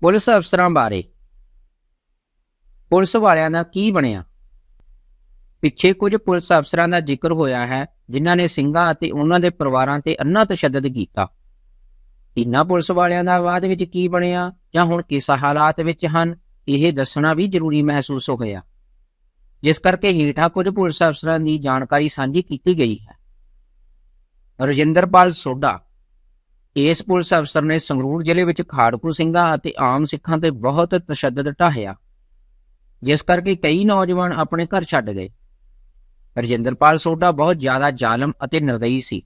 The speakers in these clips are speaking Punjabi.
ਪੁਲਿਸ ਅਫਸਰਾਂ ਬਾਰੇ। ਪੁਲਿਸ ਵਾਲਿਆਂ ਦਾ ਕੀ ਬਣਿਆ? ਪਿੱਛੇ ਕੁਝ ਪੁਲਿਸ ਅਫਸਰਾਂ ਦਾ ਜ਼ਿਕਰ ਹੋਇਆ ਹੈ, ਜਿਨ੍ਹਾਂ ਨੇ ਸਿੰਘਾਂ ਅਤੇ ਉਹਨਾਂ ਦੇ ਪਰਿਵਾਰਾਂ ਤੇ ਅੰਨਾ ਤਸ਼ੱਦਦ ਕੀਤਾ। ਇਹਨਾਂ ਪੁਲਿਸ ਵਾਲਿਆਂ ਦਾ ਬਾਅਦ ਵਿੱਚ ਕੀ ਬਣਿਆ, ਜਾਂ ਹੁਣ ਕਿਸ ਹਾਲਾਤ ਵਿੱਚ ਹਨ, ਇਹ ਦੱਸਣਾ ਵੀ ਜ਼ਰੂਰੀ ਮਹਿਸੂਸ ਹੋਇਆ। ਜਿਸ ਕਰਕੇ ਹੇਠਾਂ ਕੁਝ ਪੁਲਿਸ ਅਫਸਰਾਂ ਦੀ ਜਾਣਕਾਰੀ ਸਾਂਝੀ ਕੀਤੀ ਗਈ ਹੈ। ਰਜਿੰਦਰਪਾਲ ਸੋਢਾ ਇਸ ਪੁਲਿਸ ਅਫਸਰ ਨੇ ਸੰਗਰੂਰ ਜ਼ਿਲ੍ਹੇ ਵਿੱਚ ਖਾੜਕੂ ਸਿੰਘਾਂ ਅਤੇ ਆਮ ਸਿੱਖਾਂ ਤੇ ਬਹੁਤ ਤਸ਼ੱਦਦ ਢਾਹਿਆ, ਜਿਸ ਕਰਕੇ ਕਈ ਨੌਜਵਾਨ ਆਪਣੇ ਘਰ ਛੱਡ ਗਏ। ਰਜਿੰਦਰਪਾਲ ਸੋਢਾ ਬਹੁਤ ਜ਼ਿਆਦਾ ਜ਼ਾਲਮ ਅਤੇ ਨਿਰਦਈ ਸੀ।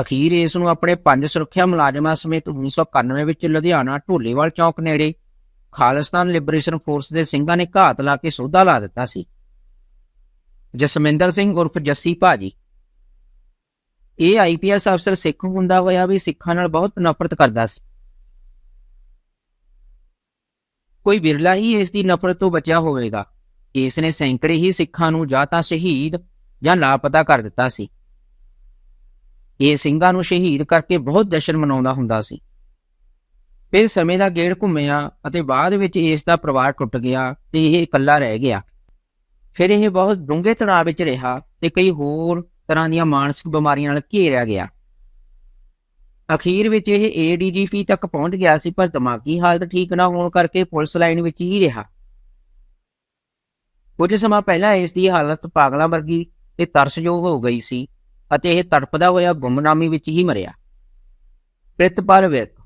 ਅਖੀਰ ਇਸ ਨੂੰ ਆਪਣੇ ਪੰਜ ਸੁਰੱਖਿਆ ਮੁਲਾਜ਼ਮਾਂ ਸਮੇਤ 1991 ਵਿੱਚ ਲੁਧਿਆਣਾ ਢੋਲੇਵਾਲ ਚੌਕ ਨੇੜੇ ਖਾਲਿਸਤਾਨ ਲਿਬਰੇਸ਼ਨ ਫੋਰਸ ਦੇ ਸਿੰਘਾਂ ਨੇ ਘਾਤ ਲਾ ਕੇ ਸੋਧਾ ਲਾ ਦਿੱਤਾ ਸੀ। ਜਸਮਿੰਦਰ ਸਿੰਘ ਉਰਫ ਜੱਸੀ ਭਾਜੀ ਇਹ ਆਈਪੀਐਸ ਅਫਸਰ ਸਿੱਖ ਹੁੰਦਾ ਹੋਇਆ ਵੀ ਸਿੱਖਾਂ ਨਾਲ ਬਹੁਤ ਨਫ਼ਰਤ ਕਰਦਾ ਸੀ। ਕੋਈ ਬਿਰਲਾ ਹੀ ਇਸ ਦੀ ਨਫ਼ਰਤ ਤੋਂ ਬਚਿਆ ਹੋਵੇਗਾ। ਇਸ ਨੇ ਸੈਂਕੜੇ ਹੀ ਸਿੱਖਾਂ ਨੂੰ ਜਾਂ ਤਾਂ ਸ਼ਹੀਦ ਜਾਂ ਲਾਪਤਾ ਕਰ ਦਿੱਤਾ ਸੀ। ਇਹ ਸਿੰਘਾਂ ਨੂੰ ਸ਼ਹੀਦ ਕਰਕੇ ਬਹੁਤ ਜਸ਼ਨ ਮਨਾਉਂਦਾ ਹੁੰਦਾ ਸੀ। ਫਿਰ ਸਮੇਂ ਦਾ ਗੇੜ ਘੁੰਮਿਆ ਅਤੇ ਬਾਅਦ ਵਿੱਚ ਇਸ ਦਾ ਪਰਿਵਾਰ ਟੁੱਟ ਗਿਆ ਤੇ ਇਹ ਇਕੱਲਾ ਰਹਿ ਗਿਆ। ਫਿਰ ਇਹ ਬਹੁਤ ਡੂੰਘੇ ਤਣਾਅ ਵਿੱਚ ਰਿਹਾ ਤੇ ਕਈ ਹੋਰ ਤਰ੍ਹਾਂ ਦੀਆਂ ਮਾਨਸਿਕ ਬਿਮਾਰੀਆਂ ਨਾਲ ਘੇਰਿਆ ਗਿਆ। ਅਖੀਰ ਵਿੱਚ ਇਹ ਏਡੀਜੀਪੀ ਤੱਕ ਪਹੁੰਚ ਗਿਆ ਸੀ, ਪਰ ਦਿਮਾਗੀ ਹਾਲਤ ਠੀਕ ਨਾ ਹੋਣ ਕਰਕੇ ਪੁਲਿਸ ਲਾਈਨ ਵਿੱਚ ਹੀ ਰਿਹਾ। ਕੁਝ ਸਮਾਂ ਪਹਿਲਾਂ ਇਸ ਦੀ ਹਾਲਤ ਪਾਗਲਾਂ ਵਰਗੀ ਤੇ ਤਰਸਯੋਗ ਹੋ ਗਈ ਸੀ ਅਤੇ ਇਹ ਤੜਪਦਾ ਹੋਇਆ ਗੁੰਮਨਾਮੀ ਵਿੱਚ ਹੀ ਮਰਿਆ। ਪ੍ਰਿਤਪਾਲ ਵਿਰਕ।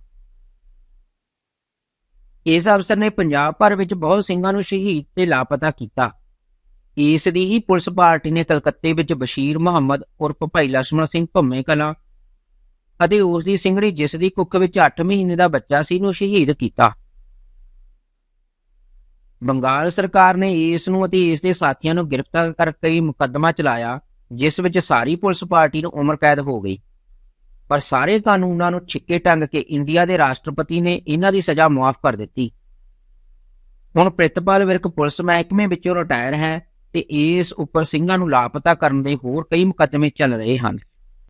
ਇਸ ਅਫਸਰ ਨੇ ਪੰਜਾਬ ਭਰ ਵਿੱਚ ਬਹੁਤ ਸਿੰਘਾਂ ਨੂੰ ਸ਼ਹੀਦ ਤੇ ਲਾਪਤਾ ਕੀਤਾ। ਇਸ ਦੀ ਹੀ ਪੁਲਿਸ ਪਾਰਟੀ ਨੇ ਕਲਕੱਤੇ ਵਿੱਚ ਬਸ਼ੀਰ ਮੁਹੰਮਦ ਉਰਫ ਭਾਈ ਲਸ਼ਮਣ ਸਿੰਘ ਭੰਮੇ ਕਲਾ ਅਤੇ ਉਸ ਦੀ ਸਿੰਘੜੀ ਜਿਸ ਦੀ ਕੁੱਖ ਵਿੱਚ 8 ਮਹੀਨੇ ਦਾ ਬੱਚਾ ਸੀ ਨੂੰ ਸ਼ਹੀਦ ਕੀਤਾ। ਬੰਗਾਲ ਸਰਕਾਰ ਨੇ ਇਸ ਨੂੰ ਅਤੇ ਇਸ ਦੇ ਸਾਥੀਆਂ ਨੂੰ ਗ੍ਰਿਫਤਾਰ ਕਰ ਕਈ ਮੁਕੱਦਮਾ ਚਲਾਇਆ, ਜਿਸ ਵਿੱਚ ਸਾਰੀ ਪੁਲਿਸ ਪਾਰਟੀ ਨੂੰ ਉਮਰ ਕੈਦ ਹੋ ਗਈ। ਪਰ ਸਾਰੇ ਕਾਨੂੰਨਾਂ ਨੂੰ ਛਿੱਕੇ ਟੰਗ ਕੇ ਇੰਡੀਆ ਦੇ ਰਾਸ਼ਟਰਪਤੀ ਨੇ ਇਹਨਾਂ ਦੀ ਸਜ਼ਾ ਮਾਫ ਕਰ ਦਿੱਤੀ। ਹੁਣ ਪ੍ਰਿਤਪਾਲ ਵਿਰਕ ਪੁਲਿਸ ਮਹਿਕਮੇ ਵਿੱਚੋਂ ਰਿਟਾਇਰ ਹੈ ਤੇ ਇਸ ਉੱਪਰ ਸਿੰਘਾਂ ਨੂੰ ਲਾਪਤਾ ਕਰਨ ਦੇ ਹੋਰ ਕਈ ਮੁਕੱਦਮੇ ਚੱਲ ਰਹੇ ਹਨ।